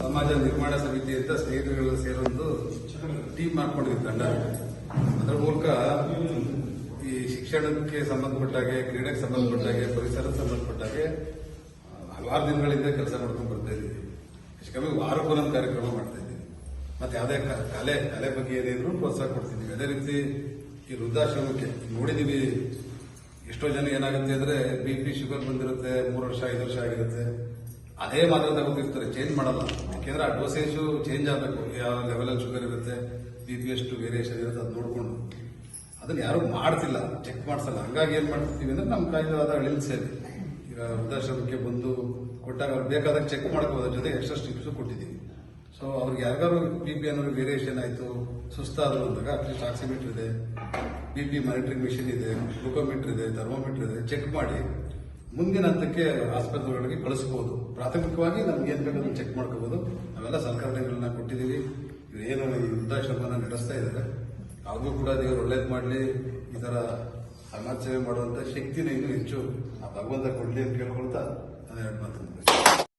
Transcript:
ಸಮಾಜ ನಿರ್ಮಾಣ ಸಮಿತಿ ಅಂತ ಸ್ನೇಹಿತರುಗಳು ಸೇರೊಂದು ಟೀಮ್ ಮಾಡ್ಕೊಂಡಿದ್ವಿ ತಂಡ. ಅದರ ಮೂಲಕ ಈ ಶಿಕ್ಷಣಕ್ಕೆ ಸಂಬಂಧಪಟ್ಟಾಗೆ, ಕ್ರೀಡೆಗೆ ಸಂಬಂಧಪಟ್ಟಾಗೆ, ಪರಿಸರಕ್ಕೆ ಸಂಬಂಧಪಟ್ಟಾಗೆ ಹಲವಾರು ದಿನಗಳಿಂದ ಕೆಲಸ ಮಾಡ್ಕೊಂಡು ಬರ್ತಾ ಇದ್ದೀವಿ. ಹೆಚ್ಚು ಕಮ್ಮಿ ವಾರಕ್ಕೊಂದು ಕಾರ್ಯಕ್ರಮ ಮಾಡ್ತಾ ಇದ್ದೀವಿ. ಮತ್ತೆ ಯಾವುದೇ ಕಲೆ ಕಲೆ ಬಗ್ಗೆ ಏನಿದ್ರು ಪ್ರೋತ್ಸಾಹ ಕೊಡ್ತಿದ್ದೀವಿ. ಅದೇ ರೀತಿ ಈ ವೃದ್ಧಾಶ್ರಮಕ್ಕೆ ನೋಡಿದೀವಿ ಎಷ್ಟೋ ಜನ ಏನಾಗುತ್ತೆ ಅಂದರೆ ಬಿ ಪಿ ಶುಗರ್ ಬಂದಿರುತ್ತೆ, ಮೂರು ವರ್ಷ, ಐದು ವರ್ಷ ಆಗಿರುತ್ತೆ. ಅದೇ ಮಾತ್ರ ತಗೋತಿರ್ತಾರೆ ಚೇಂಜ್ ಮಾಡಲ್ಲ. ಯಾಕೆಂದ್ರೆ ಆ ಡೋಸೇಜು ಚೇಂಜ್ ಆಗಬೇಕು. ಯಾವ ಲೆವೆಲಲ್ಲಿ ಶುಗರ್ ಇರುತ್ತೆ ಬಿ ಪಿ ಎಷ್ಟು ವೇರಿಯೇಷನ್ ಇರುತ್ತೆ, ಅದು ನೋಡಿಕೊಂಡು. ಅದನ್ನ ಯಾರು ಮಾಡ್ತಿಲ್ಲ ಚೆಕ್ ಮಾಡಿಸಲ್ಲ. ಹಂಗಾಗಿ ಏನು ಮಾಡ್ತಿರ್ತೀವಿ ಅಂದ್ರೆ ನಮ್ಮ ಕಾಯ್ದೆವಾದ ಅಳಿಲ್ ಸೇರಿ. ಈಗ ವೃದ್ಧಾಶ್ರಮಕ್ಕೆ ಬಂದು ಕೊಟ್ಟಾಗ ಅವ್ರು ಬೇಕಾದಾಗ ಚೆಕ್ ಮಾಡ್ಕೋದ್ರ ಜೊತೆ ಎಕ್ಸ್ಟ್ರಾ ಸ್ಟಿಪ್ಸ್ ಕೊಟ್ಟಿದ್ದೀವಿ. ಸೊ ಅವ್ರಿಗೆ ಯಾರಿಗಾರು ಬಿ ಪಿ ಅನ್ನೋ ವೇರಿಯೇಷನ್ ಆಯಿತು, ಸುಸ್ತಾದ್ರು ಅಂದಾಗ ಅಟ್ಲೀಸ್ಟ್ ಆಕ್ಸಿಮೀಟರ್ ಇದೆ ಬಿ ಪಿ ಮಾನಿಟ್ರಿಂಗ್ ಮಿಷಿನ್ ಇದೆ ಗ್ಲೂಕೋಮೀಟರ್ ಇದೆ ಥರ್ಮೋಮೀಟರ್ ಇದೆ ಚೆಕ್ ಮಾಡಿ. ಮುಂದಿನ ಹಂತಕ್ಕೆ ಆಸ್ಪತ್ರೆಗಳಿಗೆ ಕಳಿಸಬಹುದು ಪ್ರಾಥಮಿಕವಾಗಿ ನಮ್ಗೆ ಏನ್ ಬೇಕಾದ್ರೂ ಚೆಕ್ ಮಾಡ್ಕೋಬಹುದು ನಾವೆಲ್ಲ ಸಲಕರಣೆಗಳನ್ನ ಕೊಟ್ಟಿದ್ದೀವಿ. ಏನು ವೃದ್ಧಾಶ್ರಮನ ನಡೆಸ್ತಾ ಇದ್ದಾರೆ. ಅವ್ರಿಗೂ ಕೂಡ ದೇವರು ಒಳ್ಳೇದು ಮಾಡಲಿ. ಈ ತರ ಸಮಾಜ ಸೇವೆ ಮಾಡುವಂತ ಶಕ್ತಿನ ಇನ್ನೂ ಹೆಚ್ಚು ಆ ಭಗವಂತ ಕೊಡ್ಲಿ ಅಂತ ಕೇಳ್ಕೊಳ್ತಾ ನಾನು ಎರಡು ಮಾತು.